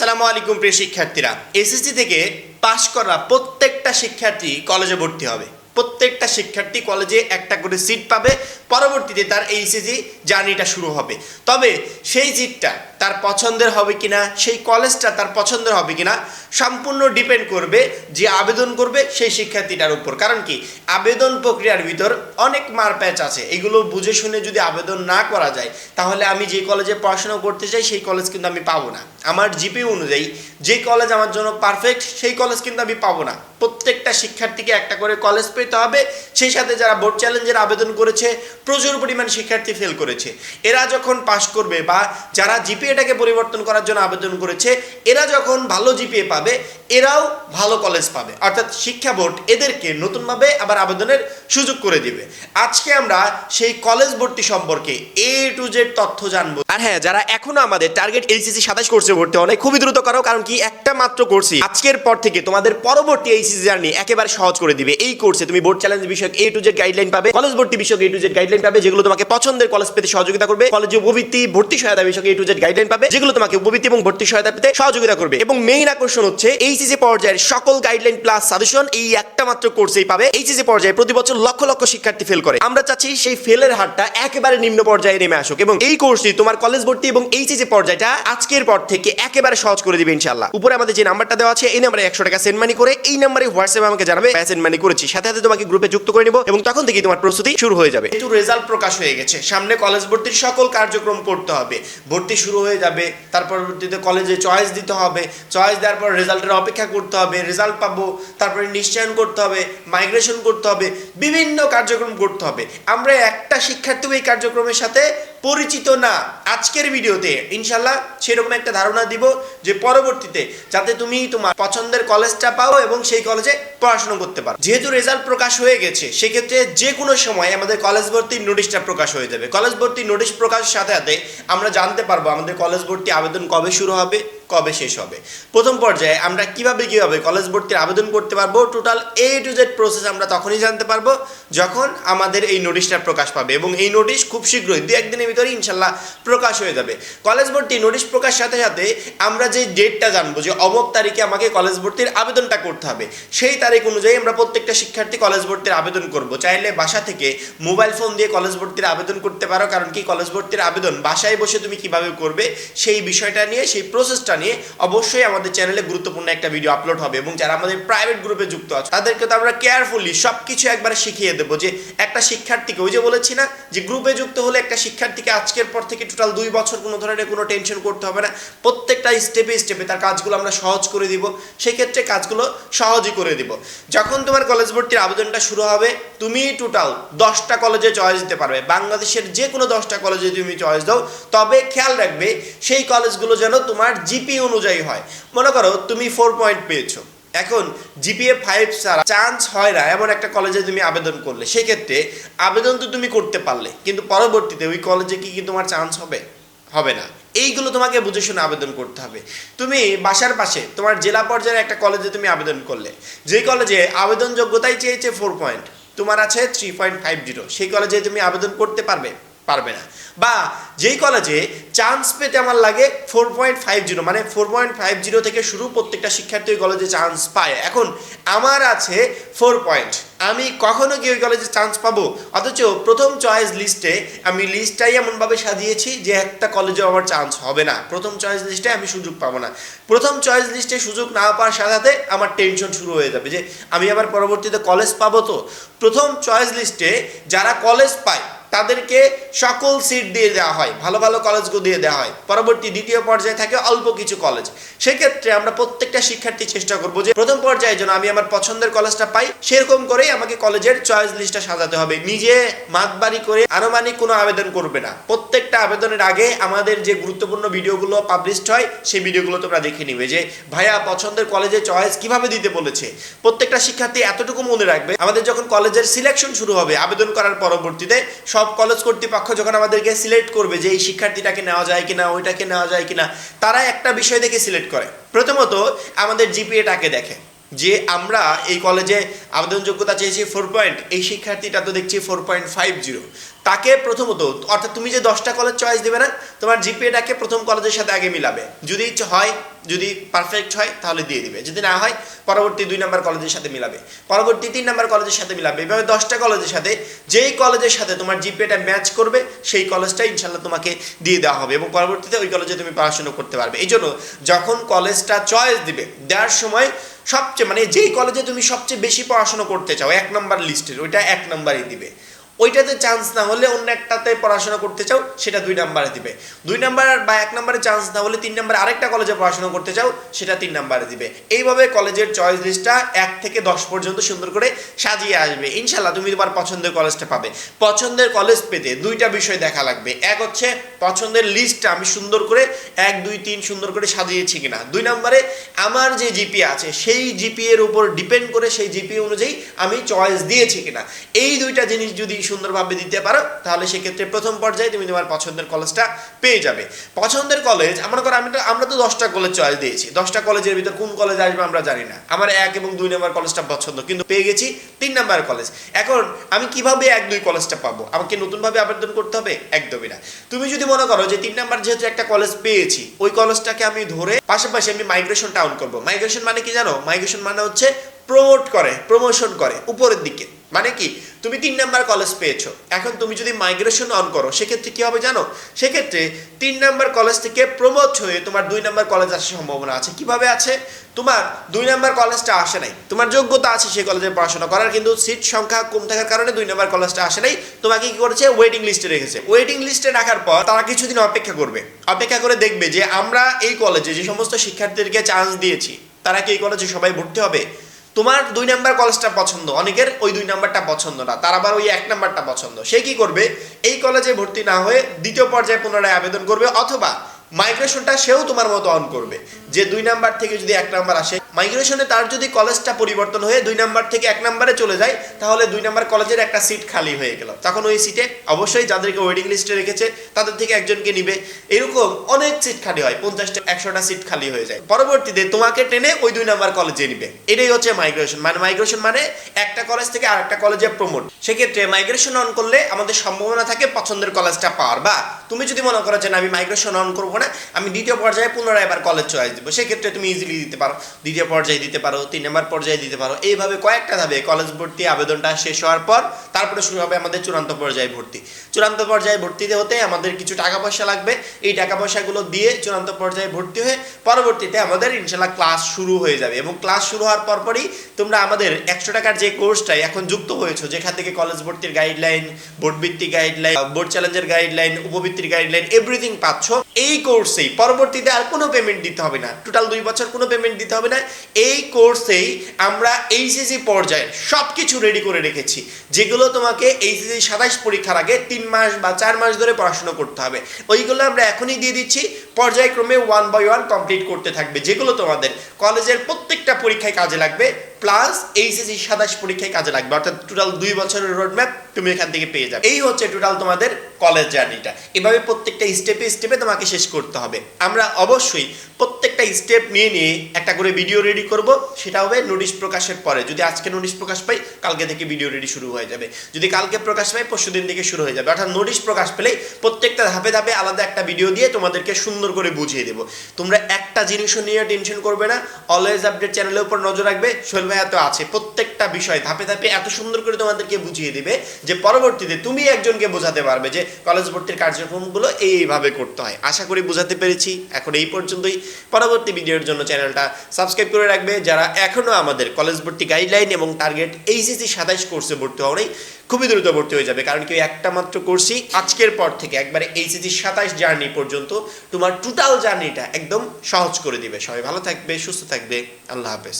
আসসালামু আলাইকুম প্রিয় শিক্ষার্থীরা। এসএসসি থেকে পাশ করা প্রত্যেকটা শিক্ষার্থী কলেজে ভর্তি হবে। প্রত্যেকটা শিক্ষার্থী কলেজে একটা করে সিট পাবে। পরবর্তীতে তার এইচএসি জার্নিটা শুরু হবে। তবে সেই সিটটা তার পছন্দের হবে কিনা, সেই কলেজটা তার পছন্দের হবে কিনা, সম্পূর্ণ ডিপেন্ড করবে যে আবেদন করবে সেই শিক্ষার্থীটার উপর। কারণ কি? আবেদন প্রক্রিয়ার ভিতর অনেক মারপ্যাচ আছে। এগুলো বুঝে শুনে যদি আবেদন না করা যায়, তাহলে আমি যে কলেজে পড়াশোনা করতে চাই, সেই কলেজ কিন্তু আমি পাবো না। আমার জিপি অনুযায়ী, যে কলেজ আমার জন্য পারফেক্ট সেই কলেজ কিন্তু আমি পাবো না। প্রত্যেকটা শিক্ষার্থীকে একটা করে কলেজ পেতে হবে। সেই সাথে যারা বোর্ড চ্যালেঞ্জের আবেদন করেছে, প্রচুর পরিমাণ শিক্ষার্থী ফেল করেছে। এরা যখন পাশ করবে বা যারা জিপিএটাকে পরিবর্তন করার জন্য আবেদন করেছে। এরা যখন ভালো জিপিএ পাবে, এরাও ভালো কলেজ পাবে। অর্থাৎ শিক্ষা বোর্ড এদেরকে নতুনভাবে আবার আবেদনের সুযোগ করে দিবে। আজকে আমরা সেই কলেজ ভর্তি সম্পর্কে এ টু জেড তথ্য জানব। আর হ্যাঁ যারা এখনও আমাদের টার্গেট এইচএসসি সাতাশ কোর্সে ভর্তি হয় খুবই দ্রুত করো, কারণ কি একটা মাত্র কোর্সই আজকের পর থেকে তোমাদের পরবর্তী এইচএসসি জার্নি একেবারে সহজ করে দিবে। এই কোর্সে তুমি বোর্ড চ্যালেঞ্জ বিষয়ক এ টু জেড গাইডলাইন পাবে কলেজ ভর্তি বিষয়ক এ টু জেড গাইডলাইন পাবে, যেগুলো তোমাকে পছন্দের কলেজ পেতে সহযোগিতা করবে কলেজে উপবৃত্তি ভর্তি সহায়তা বিষয়ক এ টু জেড গাইডলাইন পাবে, যেগুলো তোমাকে উপবৃত্তি এবং ভর্তি সহায়তা পেতে সহযোগিতা করবে। এবং মেইন আকর্ষণ হচ্ছে এইচএসসি পর্যায়ের সকল গাইডলাইন প্লাস সাজেশন এই একটা মাত্র কোর্সেই পাবে। এইচএসসি পর্যায়ে প্রতি বছর লক্ষ লক্ষ শিক্ষার্থী ফেল করে। আমরা চাচ্ছি সেই ফেলের হারটা একেবারে নিম্ন পর্যায়ে নেমে আসুক এবং এই কোর্সটি তোমার কলেজ ভর্তি এবং এইচএসসি পর্যায়টা আজকের পর থেকে একেবারে সহজ করে দিবে ইনশাআল্লাহ। উপরে আমাদের যে নাম্বারটা দেওয়া আছে, এই নাম্বারে একশো টাকা সেন্ড মানি করে এই নাম্বারে হোয়াটসঅ্যাপে আমাকে জানাবে সেন্ড মানি করেছি। সাথে সাথে তোমাকে গ্রুপে যুক্ত করে নিব এবং তখন থেকেই তোমার প্রস্তুতি শুরু হয়ে যাবে। একটু রেজাল্ট প্রকাশ হয়ে গেছে। সামনে কলেজ ভর্তির সকল কার্যক্রম করতে হবে। ভর্তি শুরু হয়ে যাবে। তার পরবর্তীতে কলেজে চয়েস দিতে হবে। চয়েস দেওয়ার পর রেজাল্টের অপেক্ষা করতে হবে রেজাল্ট পাবো, তারপরে নিশ্চয়ন করতে হবে মাইগ্রেশন করতে হবে, বিভিন্ন কার্যক্রম করতে হবে। আমরা একটা শিক্ষার্থীও এই কার্যক্রমের সাথে পরিচিত না আজকের ভিডিওতে। ইনশাল্লাহ সেরকম একটা ধারণা দিব যে পরবর্তীতে যাতে তুমি তোমার পছন্দের কলেজটা পাও এবং সেই কলেজে পড়াশোনা করতে পারো। যেহেতু রেজাল্ট প্রকাশ হয়ে গেছে, সেক্ষেত্রে যে কোনো সময় আমাদের কলেজ ভর্তির নোটিশটা প্রকাশ হয়ে যাবে। কলেজ ভর্তির নোটিশ প্রকাশের সাথে সাথে আমরা জানতে পারব আমাদের কলেজ ভর্তি আবেদন কবে শুরু হবে কবে শেষ হবে? প্রথম পর্যায়ে আমরা কীভাবে কীভাবে কলেজ ভর্তির আবেদন করতে পারব? Total A to Z process আমরা তখনই জানতে পারব যখন আমাদের এই নোটিশটা প্রকাশ পাবে এবং এই নোটিশ খুব শীঘ্রই দু একদিনের ভিতরে ইনশাল্লাহ প্রকাশ হয়ে যাবে। কলেজ ভর্তি নোটিশ প্রকাশ সাথে সাথে আমরা যে ডেটটা জানব, যে অমক তারিখে আমাকে কলেজ ভর্তির আবেদনটা করতে হবে, সেই তারিখ অনুযায়ী আমরা প্রত্যেকটা শিক্ষার্থী কলেজ ভর্তির আবেদন করব। চাইলে বাসা থেকে মোবাইল ফোন দিয়ে কলেজ ভর্তির আবেদন করতে পারো, কারণ কি কলেজ ভর্তির আবেদন বাসায় বসে তুমি কীভাবে করবে, সেই বিষয়টা নিয়ে, সেই প্রসেসটা নিয়ে অবশ্যই আমাদের চ্যানেলে গুরুত্বপূর্ণ একটা ভিডিও আপলোড হবে এবং যারা আমাদের প্রাইভেট গ্রুপে যুক্ত আছে, তাদেরকে তো আমরা কেয়ারফুলি সব কিছু একবারে শিখিয়ে দেবো যে একটা শিক্ষার্থীকে, ওই যে বলেছি না যে গ্রুপে যুক্ত হলে একটা শিক্ষার্থীকে আজকের পর থেকে টোটাল দুই বছর কোনো ধরনের কোনো টেনশন করতে হবে না। প্রত্যেকটা স্টেপে স্টেপে তার কাজগুলো আমরা সহজ করে দিব সেই ক্ষেত্রে কাজগুলো সহজই করে দিব। যখন তোমার কলেজ ভর্তির আবেদনটা শুরু হবে, তুমি টোটাল দশটা কলেজে চয়েস দিতে পারবে। বাংলাদেশের যে কোনো দশটা কলেজে তুমি চয়েস দাও, তবে খেয়াল রাখবে সেই কলেজগুলো যেন তোমার জিপি অনুযায়ী হয়। মনে করো, তুমি ফোর পয়েন্ট পেয়েছ। এখন জিপিএ ফাইভ ছাড়া চান্স হয় না এমন একটা কলেজে তুমি আবেদন করলে। সেক্ষেত্রে আবেদন তো তুমি করতে পারলে, কিন্তু পরবর্তীতে ওই কলেজে কি কি তোমার চান্স হবে? হবে না। এইগুলো তোমাকে বুঝে শুনে আবেদন করতে হবে। তুমি বাসার পাশে, তোমার জেলা পর্যায়ে একটা কলেজে তুমি আবেদন করলে। যেই কলেজে আবেদন যোগ্যতাই চেয়েছে ফোর পয়েন্ট তোমার আছে থ্রি পয়েন্ট ফাইভ জিরো সেই কলেজে তুমি আবেদন করতে পারবে? পারবে না। বা যেই কলেজে চান্স পেতে আমার লাগে ফোর পয়েন্ট ফাইভ জিরো মানে ফোর পয়েন্ট ফাইভ জিরো থেকে শুরু প্রত্যেকটা শিক্ষার্থী ওই কলেজে চান্স পায়। এখন আমার আছে ফোর পয়েন্ট আমি কখনো কি ওই কলেজে চান্স পাবো? অথচ প্রথম চয়েস লিস্টে আমি লিস্টটাই এমনভাবে সাজিয়েছি যে একটা কলেজে আমার চান্স হবে না। প্রথম চয়েস লিস্টে আমি সুযোগ পাবো না। প্রথম চয়েস লিস্টে সুযোগ না পাওয়ার সাথে আমার টেনশন শুরু হয়ে যাবে যে আমি আবার পরবর্তীতে কলেজ পাবো তো? প্রথম চয়েস লিস্টে যারা কলেজ পায় তাদেরকে সকল সিট দিয়ে দেওয়া হয়, ভালো ভালো কলেজগুলো দিয়ে দেওয়া হয়। পরবর্তী দ্বিতীয় পর্যায়ে থাকে অল্প কিছু কলেজ সেক্ষেত্রে আমরা প্রত্যেকটা শিক্ষার্থী চেষ্টা করব যে প্রথম পর্যায়ে যেন আমি আমার পছন্দের কলেজটা পাই, সেরকম করেই আমাকে কলেজের চয়েস লিস্টটা সাজাতে হবে। নিজে মাতবাড়ি করে আনুমানিক কোনো আবেদন করবে না। প্রত্যেকটা আবেদনের আগে আমাদের যে গুরুত্বপূর্ণ ভিডিওগুলো পাবলিশড হয়, সেই ভিডিওগুলো তোমরা দেখে নিবে যে, ভাইয়া, পছন্দের কলেজে চয়েস কীভাবে দিতে বলেছে? প্রত্যেকটা শিক্ষার্থী এতটুকু মনে রাখবে, আমাদের যখন কলেজের সিলেকশন শুরু হবে, আবেদন করার পরবর্তীতে সব কলেজ কর্তৃপক্ষ যখন আমাদেরকে সিলেক্ট করবে যে এই শিক্ষার্থীটাকে নেওয়া যায় কিনা, ওইটাকে নেওয়া যায় কিনা, তারা একটা বিষয় দেখে সিলেক্ট করে। প্রথমত আমাদের জিপিএটাকে দেখে যে আমরা এই কলেজে আবেদন যোগ্যতা চেয়েছি ফোর পয়েন্ট এই শিক্ষার্থীটা তো দেখছি ফোর পয়েন্ট ফাইভ জিরো তাকে প্রথমত, অর্থাৎ তুমি যে দশটা কলেজ চয়েস দেবে না, তোমার জিপিএটাকে প্রথম কলেজের সাথে আগে মিলাবে। যদি হয়, যদি পারফেক্ট হয়, তাহলে দিয়ে দিবে। যদি না হয়, পরবর্তী দুই নম্বর কলেজের সাথে মিলাবে। পরবর্তী তিন নাম্বার কলেজের সাথে মিলাবে। এভাবে দশটা কলেজের সাথে, যেই কলেজের সাথে তোমার জিপিএটা ম্যাচ করবে, সেই কলেজটা ইনশাল্লাহ তোমাকে দিয়ে দেওয়া হবে এবং পরবর্তীতে ওই কলেজে তুমি পড়াশোনা করতে পারবে। এই জন্য যখন কলেজটা চয়েস দিবে, দেওয়ার সময় সবচেয়ে মানে যেই কলেজে তুমি সবচেয়ে বেশি পড়াশোনা করতে চাও, এক নম্বর লিস্টের ওইটা এক নম্বরই দিবে। ওইটাতে চান্স না হলে অন্য একটাতে পড়াশোনা করতে চাও, সেটা দুই নাম্বারে দিবে। দুই নাম্বার বা এক নাম্বারে চান্স না হলে তিন নাম্বারে আরেকটা কলেজে পড়াশোনা করতে চাও, সেটা তিন নাম্বারে দিবে। এইভাবে কলেজের চয়েস লিস্টটা এক থেকে দশ পর্যন্ত সুন্দর করে সাজিয়ে আসবে। ইনশাল্লাহ তুমি তোমার পছন্দের কলেজটা পাবে। পছন্দের কলেজ পেতে দুইটা বিষয় দেখা লাগবে। এক হচ্ছে পছন্দের লিস্টটা আমি সুন্দর করে এক, দুই, তিন সুন্দর করে সাজিয়েছি কিনা। দুই নম্বরে আমার যে জিপি আছে, সেই জিপি এর উপর ডিপেন্ড করে সেই জিপি অনুযায়ী আমি চয়েস দিয়েছি কিনা। এই দুইটা জিনিস যদি সুন্দরভাবে দিতে পারো, তাহলে সেক্ষেত্রে প্রথম পর্যায়ে তুমি তোমার পছন্দের কলেজটা পেয়ে যাবে। পছন্দের কলেজ আমরা করো আমি আমরা তো দশটা কলেজ চয়েস দিয়েছি। দশটা কলেজের ভিতর কোন কলেজ আসবে আমরা জানি না। আমার এক এবং দুই নম্বর কলেজটা পছন্দ, কিন্তু পেয়ে গেছি তিন নাম্বার কলেজ এখন আমি কীভাবে এক দুই কলেজটা পাবো? আমাকে নতুনভাবে আবেদন করতে হবে? একদমই না। তুমি যদি মনে করো যে তিন নাম্বার যেহেতু একটা কলেজ পেয়েছি, ওই কলেজটাকে আমি ধরে পাশাপাশি আমি মাইগ্রেশন টাউন করব। মাইগ্রেশন মানে কি জানো? মাইগ্রেশন মানে হচ্ছে প্রমোট করে প্রমোশন করে, উপরের দিকে। মানে কি? তুমি তিন নাম্বার কলেজ পেয়েছ। এখন তুমি যদি মাইগ্রেশন অন করো, সেক্ষেত্রে কি হবে জানো? সেক্ষেত্রে তিন নাম্বার কলেজ থেকে প্রমোট হয়ে তোমার দুই নাম্বার কলেজ আসার সম্ভাবনা আছে। কীভাবে আছে? তোমার দুই নাম্বার কলেজটা আসে নাই। তোমার যোগ্যতা আছে সেই কলেজে পড়াশোনা করার, কিন্তু সিট সংখ্যা কম থাকার কারণে দুই নাম্বার কলেজটা আসে নাই। তোমাকে কি করেছে? ওয়েটিং লিস্টে রেখেছে। ওয়েটিং লিস্টে রাখার পর তারা কিছুদিন অপেক্ষা করবে। অপেক্ষা করে দেখবে যে আমরা এই কলেজে যে সমস্ত শিক্ষার্থীদেরকে চান্স দিয়েছি, তারা কি এই কলেজে সবাই ভর্তি হবে? তোমার দুই নাম্বার কলেজটা পছন্দ, অনেকের ওই দুই নাম্বারটা পছন্দ না, তার আবার ওই এক নাম্বারটা পছন্দ। সে কি করবে? এই কলেজে ভর্তি না হয়ে দ্বিতীয় পর্যায়ে পুনরায় আবেদন করবে অথবা মাইগ্রেশনটা সেও তোমার মতো অন করবে। যে দুই নাম্বার থেকে যদি এক নাম্বার আসে মাইগ্রেশনে তার যদি কলেজটা পরিবর্তন হয়ে দুই নাম্বার থেকে এক নাম্বারে চলে যায়, তাহলে দুই নাম্বার কলেজের একটা সিট খালি হয়ে গেল। তখন ওই সিটে অবশ্যই যাদেরকে ওয়েটিং লিস্টে রেখেছে, তাদের থেকে একজনকে নিবে। এরকম অনেক সিট খালি হয়, পঞ্চাশটা, একশোটা সিট খালি হয়ে যায়। পরবর্তীতে তোমাকে টেনে ওই দুই নাম্বার কলেজে নিবে। এটাই হচ্ছে মাইগ্রেশন মানে মাইগ্রেশন মানে একটা কলেজ থেকে আরেকটা কলেজে প্রমোট সেক্ষেত্রে মাইগ্রেশন অন করলে আমাদের সম্ভাবনা থাকে পছন্দের কলেজটা পাওয়ার। বা তুমি যদি মনে করো যে না, আমি মাইগ্রেশন অন করব না আমি দ্বিতীয় পর্যায়ে পুনরায় এবার কলেজ চয়েস দিব সেক্ষেত্রে তুমি ইজিলি দিতে পারো। দ্বিতীয় পর্যায়ে দিতে পারো, তিন নম্বর পর্যায়ে দিতে পারো। এইভাবে কয়েকটা ধাপে কলেজ ভর্তি আবেদনটা শেষ হওয়ার পর তারপরে শুরু হবে আমাদের চূড়ান্ত পর্যায়ে ভর্তি। চূড়ান্ত পর্যায়ে ভর্তিতে হতে আমাদের কিছু টাকা পয়সা লাগবে। এই টাকা পয়সাগুলো দিয়ে চূড়ান্ত পর্যায়ে ভর্তি হয়ে পরবর্তীতে আমাদের ইনশাল্লাহ ক্লাস শুরু হয়ে যাবে এবং ক্লাস শুরু হওয়ার পরপরই তোমরা আমাদের একশো টাকার যে কোর্সটাই এখন যুক্ত হয়েছো, যেখান থেকে কলেজ ভর্তির গাইডলাইন বোর্ড ভিত্তিক গাইডলাইন বোর্ড চ্যালেঞ্জের গাইডলাইন উপবৃত্তির গাইডলাইন এভরিথিং পাচ্ছ, এই কোর্সেই পরবর্তীতে আর কোনো পেমেন্ট দিতে হবে না। টোটাল দুই বছর কোনো পেমেন্ট দিতে হবে না। এই কোর্সেই আমরা এইচএসি পর্যায়ে সব কিছু রেডি করে রেখেছি। যেগুলো তোমাকে এইচএসি সাতাইশ পরীক্ষার আগে তিন মাস বা চার মাস ধরে পড়াশোনা করতে হবে। ওইগুলো আমরা এখনই দিয়ে দিচ্ছি। পর্যায়ক্রমে ওয়ান বাই ওয়ান কমপ্লিট করতে থাকবে। যেগুলো তোমাদের কলেজের প্রত্যেকটা পরীক্ষায় কাজে লাগবে। প্লাস এইচএসসি সাতাশ পরীক্ষায় কাজে লাগবে। অর্থাৎ টোটাল দুই বছরের রোডম্যাপ তুমি এখান থেকে পেয়ে যাবে। এই হচ্ছে টোটাল তোমাদের কলেজ জার্নিটা এভাবে প্রত্যেকটা স্টেপে স্টেপে তোমাকে শেষ করতে হবে। আমরা অবশ্যই প্রত্যেকটা স্টেপ নিয়ে নিয়ে একটা করে ভিডিও রেডি করব। সেটা হবে নোটিশ প্রকাশের পরে। যদি আজকে নোটিশ প্রকাশ পাই, কালকে থেকে ভিডিও রেডি শুরু হয়ে যাবে। যদি কালকে প্রকাশ পাই, পরশু দিন থেকে শুরু হয়ে যাবে। অর্থাৎ নোটিশ প্রকাশ পেলেই প্রত্যেকটা ধাপে ধাপে আলাদা একটা ভিডিও দিয়ে তোমাদেরকে সুন্দর করে বুঝিয়ে দেবো। তোমরা একটা জিনিসও নিয়ে টেনশন করবে না। অলওয়েজ আপডেট চ্যানেলের উপর নজর রাখবে। শৈল ভাইয়া আছে, প্রত্যেকটা বিষয় ধাপে ধাপে এত সুন্দর করে তোমাদেরকে বুঝিয়ে দেবে যে পরবর্তীতে তুমি একজনকে বোঝাতে পারবে যে কলেজ ভর্তির কার্যক্রমগুলো এইভাবে করতে হয়। আশা করি বোঝাতে পেরেছি। এখন এই পর্যন্তই। পরবর্তী ভিডিওর জন্য চ্যানেলটা সাবস্ক্রাইব করে রাখবে। যারা এখনও আমাদের কলেজ ভর্তি গাইডলাইন এবং টার্গেট এইচএসি সাতাইশ কোর্সে ভর্তি হওয়া খুবই দ্রুত ভর্তি হয়ে যাবে। কারণ কি ওই একটা মাত্র কোর্সই আজকের পর থেকে একবারে এইচএসি সাতাইশ জার্নি পর্যন্ত তোমার টোটাল জার্নিটা একদম সহজ করে দিবে। সবাই ভালো থাকবে, সুস্থ থাকবে। আল্লাহ হাফেজ।